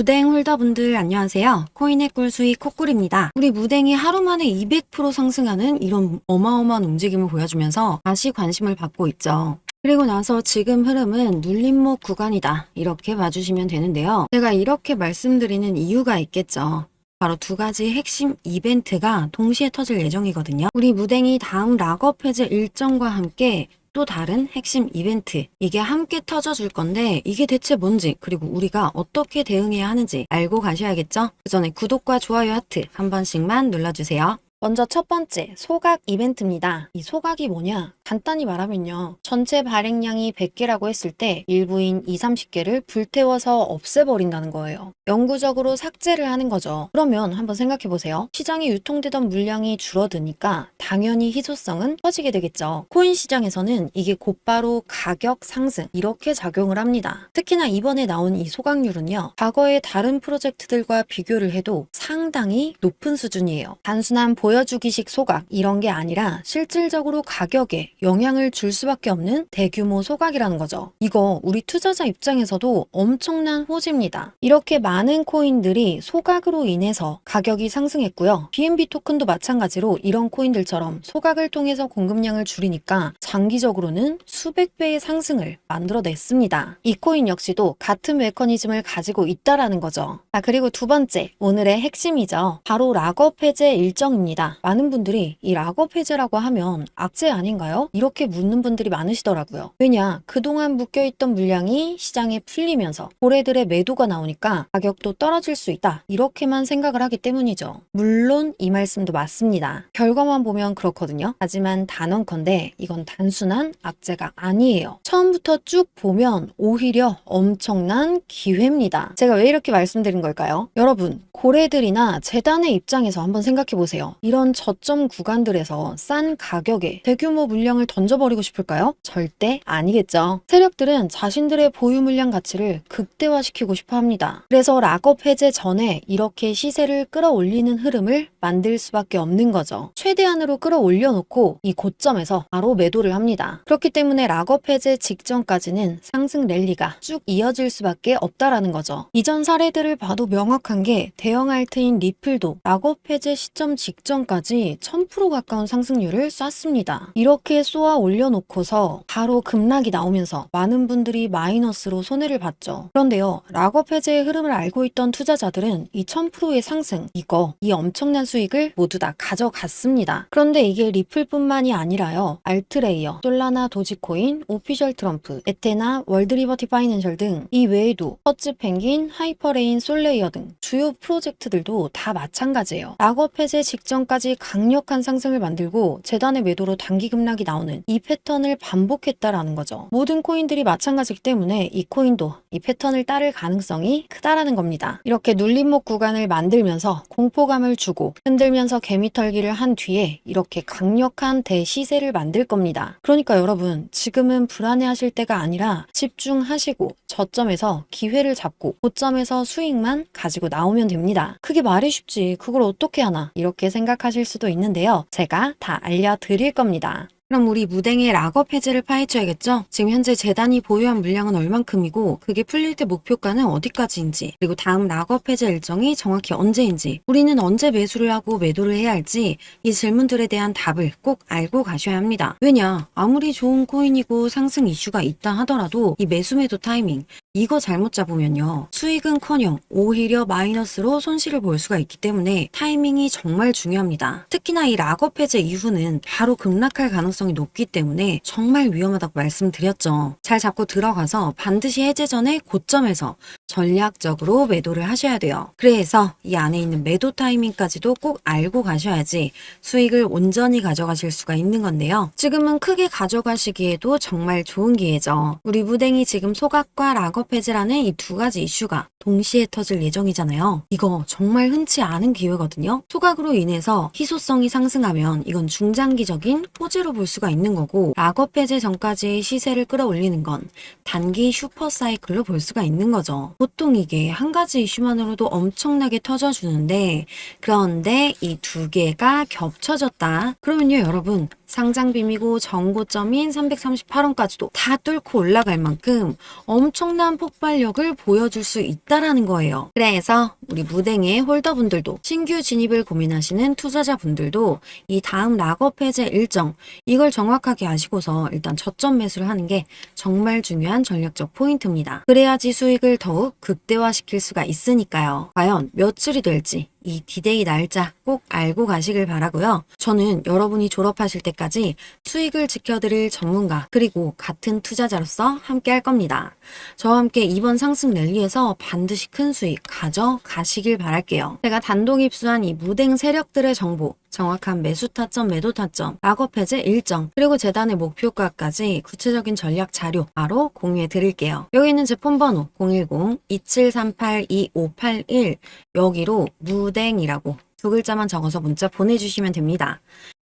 무댕 홀더분들 안녕하세요. 코인의 꿀 수익 코꿀입니다. 우리 무댕이 하루 만에 200% 상승하는 이런 어마어마한 움직임을 보여주면서 다시 관심을 받고 있죠. 그리고 나서 지금 흐름은 눌림목 구간이다. 이렇게 봐주시면 되는데요. 제가 이렇게 말씀드리는 이유가 있겠죠. 바로 두 가지 핵심 이벤트가 동시에 터질 예정이거든요. 우리 무댕이 다음 락업 해제 일정과 함께 또 다른 핵심 이벤트 이게 함께 터져줄 건데 이게 대체 뭔지 그리고 우리가 어떻게 대응해야 하는지 알고 가셔야겠죠? 그 전에 구독과 좋아요 하트 한 번씩만 눌러주세요. 먼저 첫 번째 소각 이벤트입니다. 이 소각이 뭐냐? 간단히 말하면요. 전체 발행량이 100개라고 했을 때 일부인 2, 30개를 불태워서 없애버린다는 거예요. 영구적으로 삭제를 하는 거죠. 그러면 한번 생각해 보세요. 시장에 유통되던 물량이 줄어드니까 당연히 희소성은 커지게 되겠죠. 코인 시장에서는 이게 곧바로 가격 상승 이렇게 작용을 합니다. 특히나 이번에 나온 이 소각률은요. 과거의 다른 프로젝트들과 비교를 해도 상당히 높은 수준이에요. 단순한 보여주기식 소각 이런 게 아니라 실질적으로 가격에 영향을 줄 수밖에 없는 대규모 소각이라는 거죠. 이거 우리 투자자 입장에서도 엄청난 호재입니다. 이렇게 많은 코인들이 소각으로 인해서 가격이 상승했고요. BNB 토큰도 마찬가지로 이런 코인들처럼 소각을 통해서 공급량을 줄이니까 장기적으로는 수백 배의 상승을 만들어냈습니다. 이 코인 역시도 같은 메커니즘을 가지고 있다라는 거죠. 자, 그리고 두 번째, 오늘의 핵심이죠. 바로 락업 해제 일정입니다. 많은 분들이 이 락업 해제라고 하면 악재 아닌가요? 이렇게 묻는 분들이 많으시더라고요. 왜냐, 그동안 묶여있던 물량이 시장에 풀리면서 고래들의 매도가 나오니까 가격도 떨어질 수 있다. 이렇게만 생각을 하기 때문이죠. 물론 이 말씀도 맞습니다. 결과만 보면 그렇거든요. 하지만 단언컨대 이건 단순한 악재가 아니에요. 처음부터 쭉 보면 오히려 엄청난 기회입니다. 제가 왜 이렇게 말씀드린 걸까요? 여러분, 고래들이나 재단의 입장에서 한번 생각해 보세요. 이런 저점 구간들에서 싼 가격에 대규모 물량을 던져버리고 싶을까요? 절대 아니겠죠. 세력들은 자신들의 보유 물량 가치를 극대화시키고 싶어 합니다. 그래서 락업 해제 전에 이렇게 시세를 끌어올리는 흐름을 만들 수밖에 없는 거죠. 최대한으로 끌어올려 놓고 이 고점에서 바로 매도를 합니다. 그렇기 때문에 락업 해제 직전까지는 상승 랠리가 쭉 이어질 수밖에 없다라는 거죠. 이전 사례들을 봐도 명확한 게 대형 알트인 리플도 락업 해제 시점 직전까지 1000% 가까운 상승률을 쐈습니다. 이렇게 쏘아 올려놓고서 바로 급락이 나오면서 많은 분들이 마이너스로 손해를 봤죠. 그런데요, 락업 해제의 흐름을 알고 있던 투자자들은 이 1000%의 상승, 이거, 이 엄청난 수익을 모두 다 가져갔습니다. 그런데 이게 리플뿐만이 아니라요, 알트레이어, 솔라나 도지코인, 오피셜 트럼프, 에테나, 월드리버티 파이낸셜 등 이 외에도 퍼츠 펭귄, 하이퍼레인, 솔레이어 등 주요 프로젝트들도 다 마찬가지예요. 락업 해제 직전까지 강력한 상승을 만들고 재단의 매도로 단기 급락이 나오는 이 패턴을 반복했다라는 거죠. 모든 코인들이 마찬가지기 때문에 이 코인도 이 패턴을 따를 가능성이 크다라는 겁니다. 이렇게 눌림목 구간을 만들면서 공포감을 주고 흔들면서 개미털기를 한 뒤에 이렇게 강력한 대시세를 만들 겁니다. 그러니까 여러분 지금은 불안해하실 때가 아니라 집중하시고 저점에서 기회를 잡고 고점에서 수익만 가지고 나오면 됩니다. 그게 말이 쉽지 그걸 어떻게 하나 이렇게 생각하실 수도 있는데요. 제가 다 알려드릴 겁니다. 그럼 우리 무댕의 락업 해제를 파헤쳐야겠죠? 지금 현재 재단이 보유한 물량은 얼만큼이고 그게 풀릴 때 목표가는 어디까지인지 그리고 다음 락업 해제 일정이 정확히 언제인지 우리는 언제 매수를 하고 매도를 해야 할지 이 질문들에 대한 답을 꼭 알고 가셔야 합니다. 왜냐? 아무리 좋은 코인이고 상승 이슈가 있다 하더라도 이 매수 매도 타이밍 이거 잘못 잡으면요. 수익은커녕 오히려 마이너스로 손실을 볼 수가 있기 때문에 타이밍이 정말 중요합니다. 특히나 이 락업 해제 이후는 바로 급락할 가능성이 높기 때문에 정말 위험하다고 말씀드렸죠. 잘 잡고 들어가서 반드시 해제 전에 고점에서 전략적으로 매도를 하셔야 돼요. 그래서 이 안에 있는 매도 타이밍까지도 꼭 알고 가셔야지 수익을 온전히 가져가실 수가 있는 건데요. 지금은 크게 가져가시기에도 정말 좋은 기회죠. 우리 무댕이 지금 소각과 락업 해제라는 이 두 가지 이슈가 동시에 터질 예정이잖아요. 이거 정말 흔치 않은 기회거든요. 소각으로 인해서 희소성이 상승하면 이건 중장기적인 호재로 볼 수가 있는 거고 락업 해제 전까지의 시세를 끌어올리는 건 단기 슈퍼 사이클로 볼 수가 있는 거죠. 보통 이게 한 가지 이슈만으로도 엄청나게 터져주는데 그런데 이 두 개가 겹쳐졌다. 그러면요 여러분 상장 빔이고 정고점인 338원까지도 다 뚫고 올라갈 만큼 엄청난 폭발력을 보여줄 수 있다라는 거예요. 그래서 우리 무댕의 홀더분들도 신규 진입을 고민하시는 투자자분들도 이 다음 락업 해제 일정 이걸 정확하게 아시고서 일단 저점 매수를 하는 게 정말 중요한 전략적 포인트입니다. 그래야지 수익을 더욱 극대화시킬 수가 있으니까요. 과연 며칠이 될지 이 디데이 날짜 꼭 알고 가시길 바라고요. 저는 여러분이 졸업하실 때까지 수익을 지켜드릴 전문가 그리고 같은 투자자로서 함께 할 겁니다. 저와 함께 이번 상승 랠리에서 반드시 큰 수익 가져가시길 바랄게요. 제가 단독 입수한 이 무댕 세력들의 정보 정확한 매수 타점, 매도 타점, 락업 해제 일정, 그리고 재단의 목표가까지 구체적인 전략 자료 바로 공유해 드릴게요. 여기 있는 제 폰번호 010-2738-2581 여기로 무댕이라고 두 글자만 적어서 문자 보내주시면 됩니다.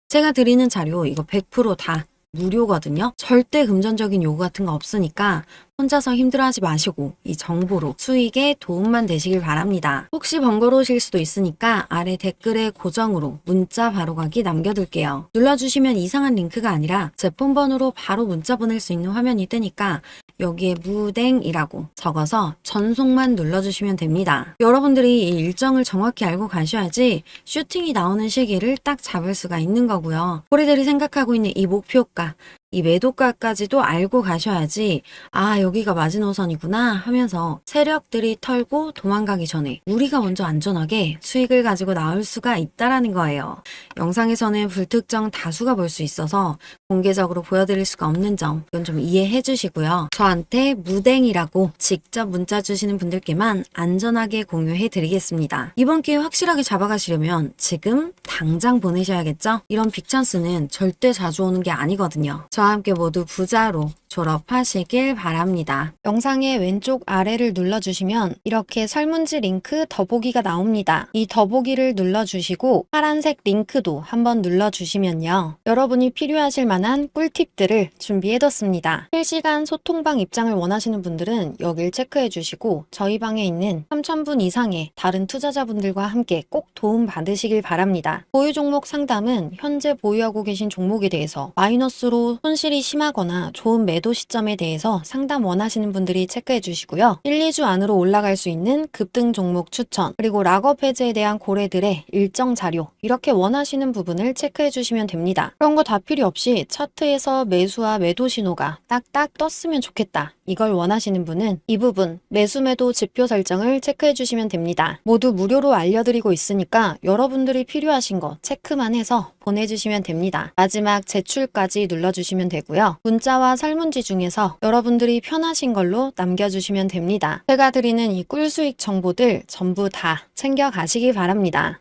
제가 드리는 자료 이거 100%다 무료거든요. 절대 금전적인 요구 같은 거 없으니까 혼자서 힘들어하지 마시고 이 정보로 수익에 도움만 되시길 바랍니다. 혹시 번거로우실 수도 있으니까 아래 댓글에 고정으로 문자 바로가기 남겨둘게요. 눌러주시면 이상한 링크가 아니라 제 폰번호로 바로 문자 보낼 수 있는 화면이 뜨니까 여기에 무댕이라고 적어서 전송만 눌러주시면 됩니다. 여러분들이 이 일정을 정확히 알고 가셔야지 슈팅이 나오는 시기를 딱 잡을 수가 있는 거고요. 우리들이 생각하고 있는 이 목표가 이 매도가까지도 알고 가셔야지 아 여기가 마지노선이구나 하면서 세력들이 털고 도망가기 전에 우리가 먼저 안전하게 수익을 가지고 나올 수가 있다라는 거예요. 영상에서는 불특정 다수가 볼 수 있어서 공개적으로 보여드릴 수가 없는 점 이건 좀 이해해 주시고요. 저한테 무댕이라고 직접 문자 주시는 분들께만 안전하게 공유해 드리겠습니다. 이번 기회 확실하게 잡아가시려면 지금 당장 보내셔야겠죠? 이런 빅찬스는 절대 자주 오는 게 아니거든요. 저와 함께 모두 부자로 졸업하시길 바랍니다. 영상의 왼쪽 아래를 눌러주시면 이렇게 설문지 링크 더보기가 나옵니다. 이 더보기를 눌러주시고 파란색 링크도 한번 눌러주시면요. 여러분이 필요하실 만한 꿀팁들을 준비해뒀습니다. 실시간 소통방 입장을 원하시는 분들은 여길 체크해주시고 저희 방에 있는 3,000분 이상의 다른 투자자분들과 함께 꼭 도움 받으시길 바랍니다. 보유 종목 상담은 현재 보유하고 계신 종목에 대해서 마이너스로 손실이 심하거나 좋은 매도 시점에 대해서 상담 원하시는 분들이 체크해 주시고요. 1, 2주 안으로 올라갈 수 있는 급등 종목 추천, 그리고 락업 해제에 대한 고래들의 일정 자료, 이렇게 원하시는 부분을 체크해 주시면 됩니다. 그런 거 다 필요 없이 차트에서 매수와 매도 신호가 딱딱 떴으면 좋겠다. 이걸 원하시는 분은 이 부분 매수 매도 지표 설정을 체크해 주시면 됩니다. 모두 무료로 알려드리고 있으니까 여러분들이 필요하신 거 체크만 해서 보내주시면 됩니다. 마지막 제출까지 눌러주시면 되고요. 문자와 설문지 중에서 여러분들이 편하신 걸로 남겨주시면 됩니다. 제가 드리는 이 꿀수익 정보들 전부 다 챙겨가시기 바랍니다.